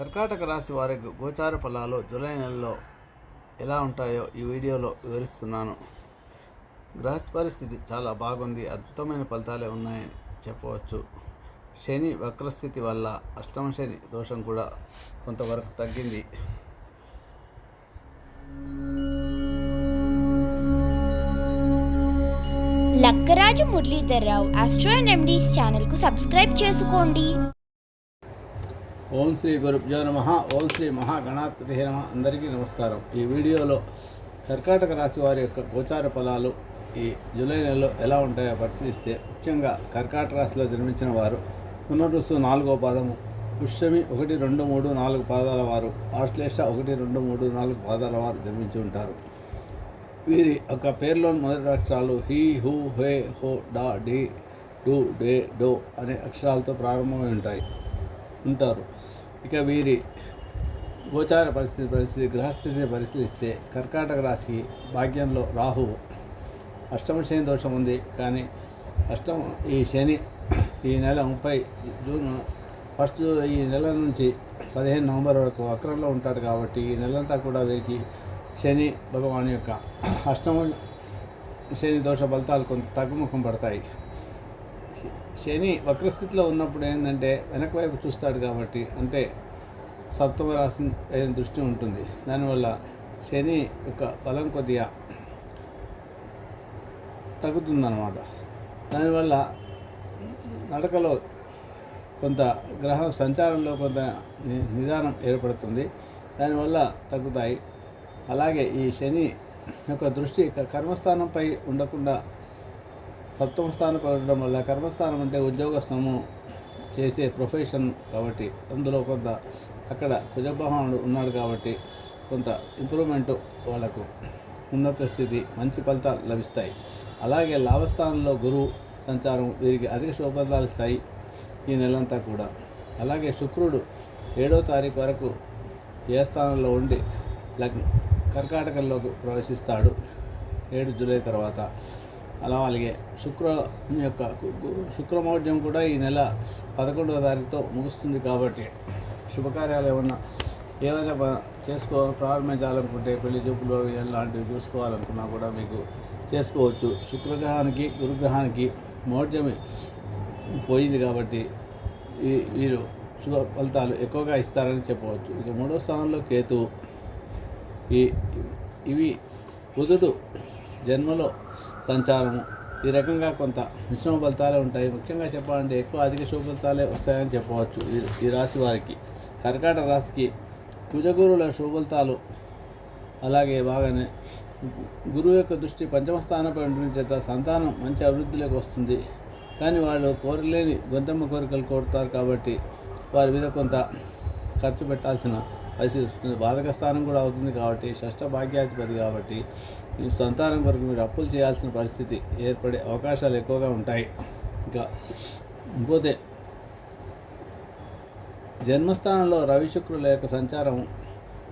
కర్కాటక రాశి వారికి గోచార ఫలాలు జూలై నెలలో ఎలా ఉంటాయో ఈ వీడియోలో వివరిస్తున్నాను. గ్రహ పరిస్థితి చాలా బాగుంది. అద్భుతమైన ఫలితాలే ఉన్నాయని చెప్పవచ్చు. శని వక్రస్థితి వల్ల అష్టమ శని దోషం కూడా కొంతవరకు తగ్గింది. లక్కరాజు మురళీధర్రావు ఆస్ట్రో అండ్ ఎండీస్ ఛానల్కు సబ్స్క్రైబ్ చేసుకోండి. ఓం శ్రీ గురుభ్యో నమ. ఓం శ్రీ మహాగణాధిపతి నమ. అందరికీ నమస్కారం. ఈ వీడియోలో కర్కాటక రాశి వారి యొక్క గోచార ఫలాలు ఈ జూలై నెలలో ఎలా ఉంటాయో పరిశీలిస్తే ముఖ్యంగా కర్కాటక రాశిలో జన్మించిన వారు పునరుసు నాలుగో పాదము పుష్యమి ఒకటి రెండు మూడు నాలుగు పాదాల వారు ఆశ్లేష ఒకటి రెండు మూడు నాలుగు పాదాల వారు జన్మించి ఉంటారు. వీరి యొక్క పేర్లోని మొదటి అక్షరాలు హీ హూ హే హో డా డి డు డే డో అనే అక్షరాలతో ప్రారంభమై ఉంటాయి. ఉంటారు. ఇక వీరి గోచార పరిస్థితి పరిస్థితి గ్రహస్థితిని పరిశీలిస్తే కర్కాటక రాశికి భాగ్యంలో రాహువు అష్టమ శని దోషం ఉంది. కానీ అష్టమ ఈ శని ఈ నెల ముప్పై జూన్ ఫస్ట్ ఈ నెల నుంచి పదిహేను నవంబర్ వరకు అక్రంలో ఉంటాడు కాబట్టి ఈ నెలంతా కూడా వీరికి శని భగవాన్ యొక్క అష్టమ శని దోష ఫలితాలు కొంత తగ్గుముఖం పడతాయి. శని వక్రస్థితిలో ఉన్నప్పుడు ఏంటంటే వెనక వైపు చూస్తాడు కాబట్టి అంటే సప్తమ రాశి దృష్టి ఉంటుంది. దానివల్ల శని యొక్క బలం కొద్దిగా తగ్గుతుందన్నమాట. దానివల్ల నడకలో కొంత గ్రహ సంచారంలో కొంత నిదానం ఏర్పడుతుంది. దానివల్ల తగ్గుతాయి. అలాగే ఈ శని యొక్క దృష్టి కర్మస్థానంపై ఉండకుండా సప్తమ స్థానం ఉండడం వల్ల కర్మస్థానం అంటే ఉద్యోగస్థము చేసే ప్రొఫెషన్ కాబట్టి అందులో కొంత అక్కడ కుజభవానుడు ఉన్నాడు కాబట్టి కొంత ఇంప్రూవ్మెంట్ వాళ్ళకు ఉన్నత స్థితి మంచి ఫలితాలు లభిస్తాయి. అలాగే లాభస్థానంలో గురువు సంచారం వీరికి అధిక శుభఫలితాలు ఇస్తాయి ఈ నెలంతా కూడా. అలాగే శుక్రుడు ఏడో తారీఖు వరకు ఏ స్థానంలో ఉండి లగ్న కర్కాటకంలోకి ప్రవేశిస్తాడు. ఏడు జూలై తర్వాత. అలా అలాగే శుక్ర యొక్క శుక్రమౌఢ్యం కూడా ఈ నెల పదకొండవ తారీఖుతో ముగుస్తుంది కాబట్టి శుభకార్యాలు ఏమన్నా ఏమైనా చేసుకో ప్రారంభించాలనుకుంటే పెళ్ళి చూపులు ఇలాంటివి చూసుకోవాలనుకున్నా కూడా మీకు చేసుకోవచ్చు. శుక్రగ్రహానికి గురుగ్రహానికి మౌఢ్యం పోయింది కాబట్టి ఈ వీరు శుభ ఫలితాలు ఎక్కువగా ఇస్తారని చెప్పవచ్చు. ఇక మూడో స్థానంలో కేతు. ఈ ఇవి బుధుడు జన్మలో సంచారము. ఈ రకంగా కొంత మిశ్రమ ఫలితాలే ఉంటాయి. ముఖ్యంగా చెప్పాలంటే ఎక్కువ అధిక శుభ ఫలితాలే వస్తాయని చెప్పవచ్చు ఈ ఈ రాశి వారికి. కర్కాటక రాశికి కుజగురుల శుభలితాలు అలాగే బాగానే గురువు యొక్క దృష్టి పంచమ స్థానంపై ఉండడం చేత సంతానం మంచి అభివృద్ధిలోకి వస్తుంది. కానీ వాళ్ళు కోరలేని గొంతమ్మ కోరికలు కోరుతారు కాబట్టి వారి మీద కొంత ఖర్చు పెట్టాల్సిన పరిస్థితి వస్తుంది బాధక స్థానం కూడా అవుతుంది కాబట్టి షష్ఠ భాగ్యాధిపతి కాబట్టి మీ సంతానం వరకు మీరు అప్పులు చేయాల్సిన పరిస్థితి ఏర్పడే అవకాశాలు ఎక్కువగా ఉంటాయి. ఇంకా పోతే జన్మస్థానంలో రవి శుక్రుల యొక్క సంచారం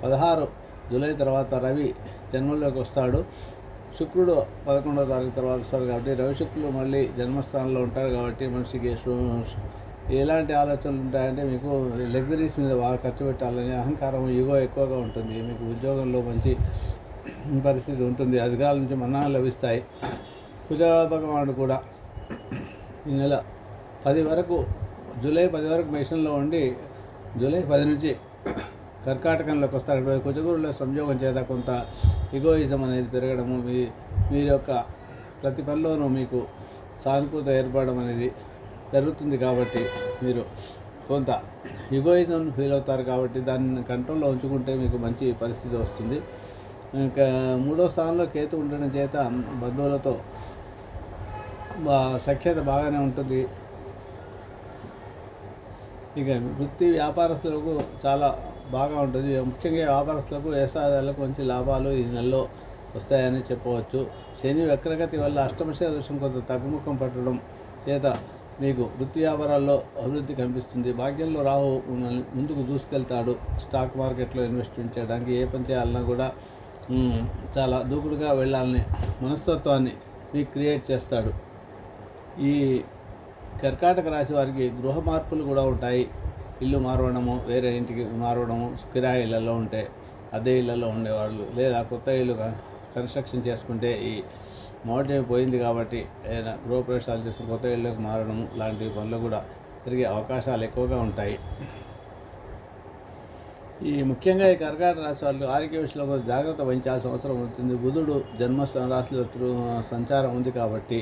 పదహారు జూలై తర్వాత రవి జన్మంలోకి వస్తాడు. శుక్రుడు పదకొండవ తారీఖు తర్వాత వస్తాడు కాబట్టి రవి శుక్రులు మళ్ళీ జన్మస్థానంలో ఉంటారు కాబట్టి మనిషికి ఎలాంటి ఆలోచనలు ఉంటాయంటే మీకు లగ్జరీస్ మీద బాగా ఖర్చు పెట్టాలని అహంకారం ఇగో ఎక్కువగా ఉంటుంది. మీకు ఉద్యోగంలో మంచి పరిస్థితి ఉంటుంది. అధికారుల నుంచి మన్నాలు లభిస్తాయి. కుజ భగవానుడు కూడా ఈ నెల పది వరకు జూలై పది వరకు మేషంలో ఉండి జూలై పది నుంచి కర్కాటకంలోకి వస్తారు కుజగురులో సంయోగం చేత కొంత ఇగోయిజం అనేది పెరగడము మీ మీరు యొక్క ప్రతి పనిలోనూ మీకు సానుకూలత ఏర్పడడం అనేది జరుగుతుంది కాబట్టి మీరు కొంత ఇగోయిజం ఫీల్ అవుతారు కాబట్టి దాన్ని కంట్రోల్లో ఉంచుకుంటే మీకు మంచి పరిస్థితి వస్తుంది. ఇంకా మూడో స్థానంలో కేతు ఉండడం చేత బంధువులతో సఖ్యత బాగానే ఉంటుంది. ఇక వృత్తి వ్యాపారస్తులకు చాలా బాగా ఉంటుంది. ముఖ్యంగా వ్యాపారస్తులకు వ్యవసాయాలకు మంచి లాభాలు ఈ నెలలో వస్తాయని చెప్పవచ్చు. శని వక్రగతి వల్ల అష్టమశ దృశ్యం కొంత తగ్గుముఖం పట్టడం చేత మీకు వృత్తి వ్యాపారాల్లో అభివృద్ధి కనిపిస్తుంది. భాగ్యంలో రాహు మిమ్మల్ని ముందుకు దూసుకెళ్తాడు. స్టాక్ మార్కెట్లో ఇన్వెస్ట్మెంట్ చేయడానికి ఏ పని చేయాలన్నా కూడా చాలా దూకుడుగా వెళ్ళాలని మనస్తత్వాన్ని మీకు క్రియేట్ చేస్తాడు. ఈ కర్కాటక రాశి వారికి గృహ మార్పులు కూడా ఉంటాయి. ఇల్లు మారవడము వేరే ఇంటికి మారవడము కిరాయి ఇళ్ళల్లో ఉంటే అదే ఇళ్ళల్లో ఉండేవాళ్ళు లేదా కొత్త ఇల్లు కన్స్ట్రక్షన్ చేసుకుంటే ఈ మోడల్ పోయింది కాబట్టి ఏదైనా గృహప్రవేశాలు చేసి కొత్త ఇళ్ళకు మారడం లాంటి పనులు కూడా జరిగే అవకాశాలు ఎక్కువగా ఉంటాయి. ఈ ముఖ్యంగా ఈ కర్కాటక రాశి వాళ్ళు ఆరోగ్య విషయంలో కొంచెం జాగ్రత్త వహించాల్సిన అవసరం ఉంటుంది. బుధుడు జన్మ రాశిలో సంచారం ఉంది కాబట్టి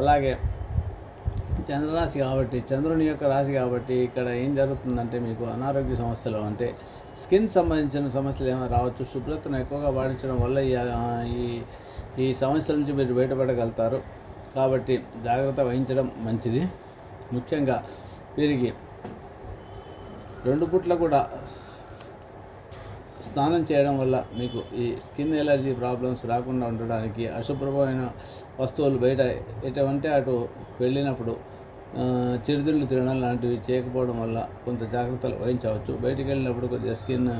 అలాగే చంద్రరాశి కాబట్టి చంద్రుని యొక్క రాశి కాబట్టి ఇక్కడ ఏం జరుగుతుందంటే మీకు అనారోగ్య సమస్యలు అంటే స్కిన్ సంబంధించిన సమస్యలు ఏమైనా రావచ్చు. శుభ్రతను ఎక్కువగా పాటించడం వల్ల ఈ ఈ సమస్యల నుంచి మీరు బయటపడగలుగుతారు. కాబట్టి జాగ్రత్త వహించడం మంచిది. ముఖ్యంగా వీరికి రెండు పుట్ల కూడా స్నానం చేయడం వల్ల మీకు ఈ స్కిన్ ఎలర్జీ ప్రాబ్లమ్స్ రాకుండా ఉండడానికి అశుభ్రమైన వస్తువులు బయట ఎటువంటి అటు వెళ్ళినప్పుడు చిరుతిళ్ళు తినడం లాంటివి చేయకపోవడం వల్ల కొంత జాగ్రత్తలు వహించవచ్చు. బయటికి వెళ్ళినప్పుడు కొద్దిగా స్కిన్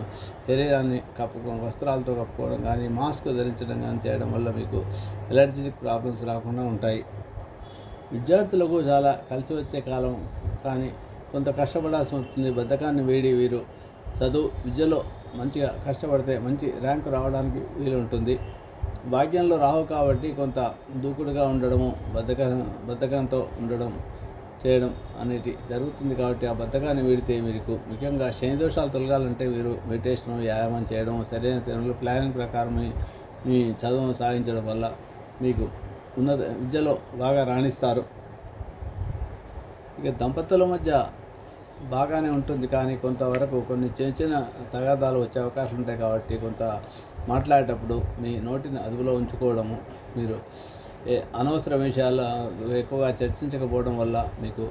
శరీరాన్ని కప్పుకో వస్త్రాలతో కప్పుకోవడం కానీ మాస్క్ ధరించడం కానీ చేయడం వల్ల మీకు ఎలర్జీ ప్రాబ్లమ్స్ రాకుండా ఉంటాయి. విద్యార్థులకు చాలా కలిసి వచ్చే కాలం కానీ కొంత కష్టపడాల్సి ఉంటుంది బద్ధకాన్ని వేడి వీరు చదువు విద్యలో మంచిగా కష్టపడితే మంచి ర్యాంకు రావడానికి వీలు ఉంటుంది. భాగ్యంలో రావు కాబట్టి కొంత దూకుడుగా ఉండడము బద్ధక బద్ధకంతో ఉండడం చేయడం అనేది జరుగుతుంది కాబట్టి ఆ బద్ధకాన్ని వీడితే మీకు ముఖ్యంగా శని దోషాలు తొలగాలంటే మీరు మెడిటేషన్ వ్యాయామం చేయడం సరైన తినలు ప్లానింగ్ ప్రకారం మీ చదువును సాగించడం వల్ల మీకు ఉన్నత విద్యలో బాగా రాణిస్తారు. ఇక దంపతుల మధ్య బాగానే ఉంటుంది కానీ కొంతవరకు కొన్ని చిన్న చిన్న తగాదాలు వచ్చే అవకాశం ఉంటాయి కాబట్టి కొంత మాట్లాడేటప్పుడు మీ నోటిని అదుపులో ఉంచుకోవడము మీరు అనవసర విషయాలు ఎక్కువగా చర్చించకపోవడం వల్ల మీకు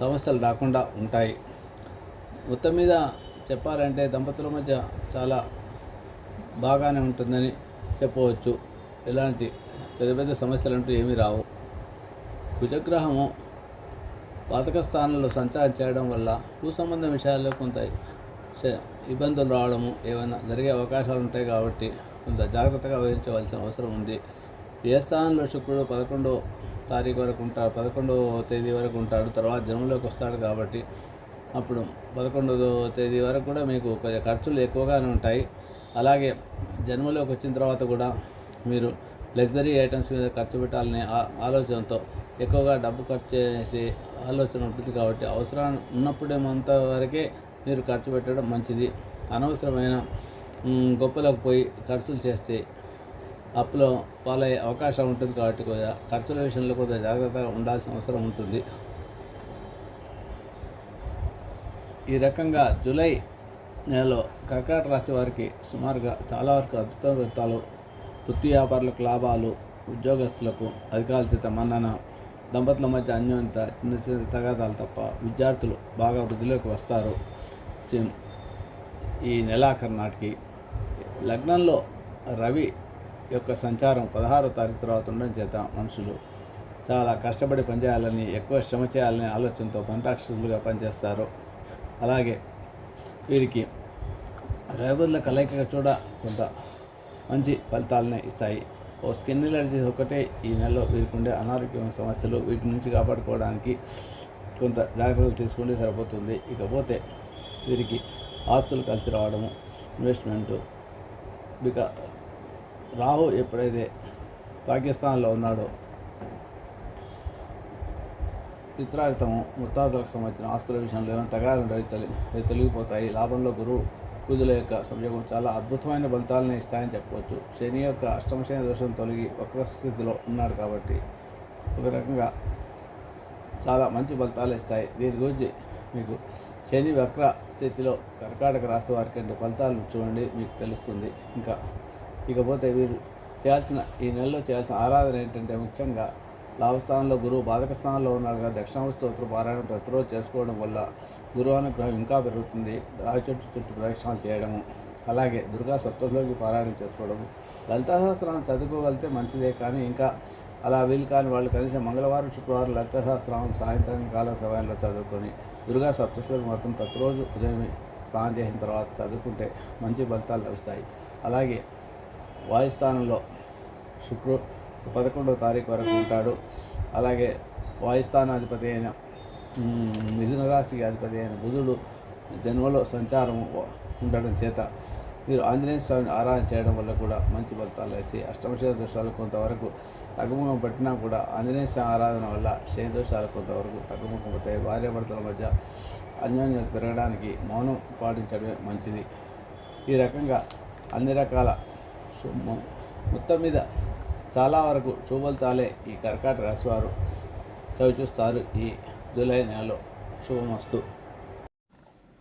సమస్యలు రాకుండా ఉంటాయి. మొత్తం మీద చెప్పాలంటే దంపతుల మధ్య చాలా బాగానే ఉంటుందని చెప్పవచ్చు. ఎలాంటి పెద్ద పెద్ద సమస్యలు అంటూ ఏమీ రావు. కుజగ్రహము పాతక స్థానంలో సంచారం చేయడం వల్ల భూ సంబంధ విషయాల్లో కొంత ఇబ్బందులు రావడము ఏమైనా జరిగే అవకాశాలు ఉంటాయి కాబట్టి కొంత జాగ్రత్తగా వహించవలసిన అవసరం ఉంది. ఏ స్థానంలో శుక్రుడు పదకొండో తారీఖు వరకు ఉంటాడు పదకొండవ తేదీ వరకు ఉంటాడు తర్వాత జన్మలోకి వస్తాడు కాబట్టి అప్పుడు పదకొండవ తేదీ వరకు కూడా మీకు కొద్దిగా ఖర్చులు ఎక్కువగానే ఉంటాయి. అలాగే జన్మలోకి వచ్చిన తర్వాత కూడా మీరు లగ్జరీ ఐటమ్స్ మీద ఖర్చు పెట్టాలనే ఆ- ఆలోచనతో ఎక్కువగా డబ్బు ఖర్చు చేసే ఆలోచన ఉంటుంది కాబట్టి అవసరం ఉన్నప్పుడేమంత వరకే మీరు ఖర్చు పెట్టడం మంచిది. అనవసరమైన గొప్పలకు పోయి ఖర్చులు చేస్తే అప్పులో పాలయ్యే అవకాశం ఉంటుంది కాబట్టి కొద్దిగా ఖర్చుల విషయంలో కొద్దిగా జాగ్రత్తగా ఉండాల్సిన అవసరం ఉంటుంది. ఈ రకంగా జూలై నెలలో కర్కాటక రాశి వారికి సుమారుగా చాలా వరకు అద్భుత ఫలితాలు వృత్తి వ్యాపారులకు లాభాలు ఉద్యోగస్తులకు అధికారుల చేత మన్నన దంపతుల మధ్య అన్యోన్యత చిన్న చిన్న తగాదాలు తప్ప విద్యార్థులు బాగా వృద్ధిలోకి వస్తారు. ఈ నెలాఖరు నాటికి లగ్నంలో రవి యొక్క సంచారం పదహారో తారీఖు తర్వాత ఉండడం చేత మనుషులు చాలా కష్టపడి పనిచేయాలని ఎక్కువ శ్రమ చేయాలనే ఆలోచనతో పంటాక్షరులుగా పనిచేస్తారు. అలాగే వీరికి రేబుల్ల కలయిక చూడ కొంత మంచి ఫలితాలనే ఇస్తాయి. ఓ స్కిన్ ఎలర్జీస్ ఒకటే ఈ నెలలో వీరికి ఉండే అనారోగ్యమైన సమస్యలు వీటి నుంచి కాపాడుకోవడానికి కొంత జాగ్రత్తలు తీసుకుంటే సరిపోతుంది. ఇకపోతే వీరికి ఆస్తులు కలిసి రావడము ఇన్వెస్ట్మెంటు ఇక రాహు ఎప్పుడైతే పాకిస్తాన్లో ఉన్నాడో పిత్రార్థము ముత్తాతలకు సంబంధించిన ఆస్తుల విషయంలో ఏమైనా తగారు తొలి అవి తొలగిపోతాయి. లాభంలో గురువు కుజుల యొక్క సంయోగం చాలా అద్భుతమైన ఫలితాలను ఇస్తాయని చెప్పవచ్చు. శని యొక్క అష్టమ దోషం తొలగి వక్ర స్థితిలో ఉన్నాడు కాబట్టి ఒక రకంగా చాలా మంచి ఫలితాలు ఇస్తాయి. దీని గురించి మీకు శని వక్ర స్థితిలో కర్కాటక రాశి వారికి అంటే ఫలితాలు చూడండి మీకు తెలుస్తుంది. ఇంకా ఇకపోతే వీరు చేయాల్సిన ఈ నెలలో చేయాల్సిన ఆరాధన ఏంటంటే ముఖ్యంగా లాభస్థానంలో గురువు బాధక స్థానంలో ఉన్నాడుగా దక్షిణామూర్తి స్తోత్ర పారాయణం ప్రతిరోజు చేసుకోవడం వల్ల గురువు అనుగ్రహం ఇంకా పెరుగుతుంది. రావి చెట్టు చుట్టూ ప్రదక్షిణాలు చేయడము అలాగే దుర్గా సప్తలోకి పారాయణం చేసుకోవడము. లలితా సహస్రాన్ని చదువుకోగలిగితే మంచిదే కానీ ఇంకా అలా వీలు కాని వాళ్ళు కనీసం మంగళవారం శుక్రవారం లలిత సహస్రాన్ని సాయంత్రం కాల సమయంలో చదువుకొని దుర్గా సప్తశ్వరి మొత్తం ప్రతిరోజు ఉదయం స్నానం చేసిన తర్వాత చదువుకుంటే మంచి ఫలితాలు లభిస్తాయి. అలాగే వాయుస్థానంలో శుక్రు పదకొండవ తారీఖు వరకు ఉంటాడు. అలాగే వాయుస్థానాధిపతి అయిన మ్, మిథున రాశికి అధిపతి అయిన బుధుడు జన్మలో సంచారం ఉండడం చేత మీరు ఆంజనేయ స్వామిని ఆరాధన చేయడం వల్ల కూడా మంచి ఫలితాలు వేసి అష్టమశయ దోషాలు కొంతవరకు తగ్గుముఖం పట్టినా కూడా ఆంజనేయ స్వామి ఆరాధన వల్ల శని దోషాలు కొంతవరకు తగ్గుముఖం పోతాయి భార్యాభర్తల మధ్య అన్యోన్యత పెరగడానికి మౌనం పాటించడమే మంచిది. ఈ రకంగా అన్ని రకాల శు- మొత్తం మీద చాలా వరకు శుభఫలితాలే ఈ కర్కాట రాశి వారు చవిచూస్తారు ఈ జూలై నెలలో. శుభమస్తు.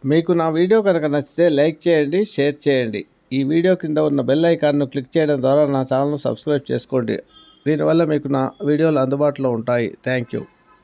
మీకు నా వీడియో కనుక నచ్చితే లైక్ చేయండి షేర్ చేయండి. ఈ వీడియో కింద ఉన్న బెల్ ఐకాన్ను క్లిక్ చేయడం ద్వారా నా ఛానల్ను సబ్స్క్రైబ్ చేసుకోండి. దీనివల్ల మీకు నా వీడియోలు అందుబాటులో ఉంటాయి. Thank you.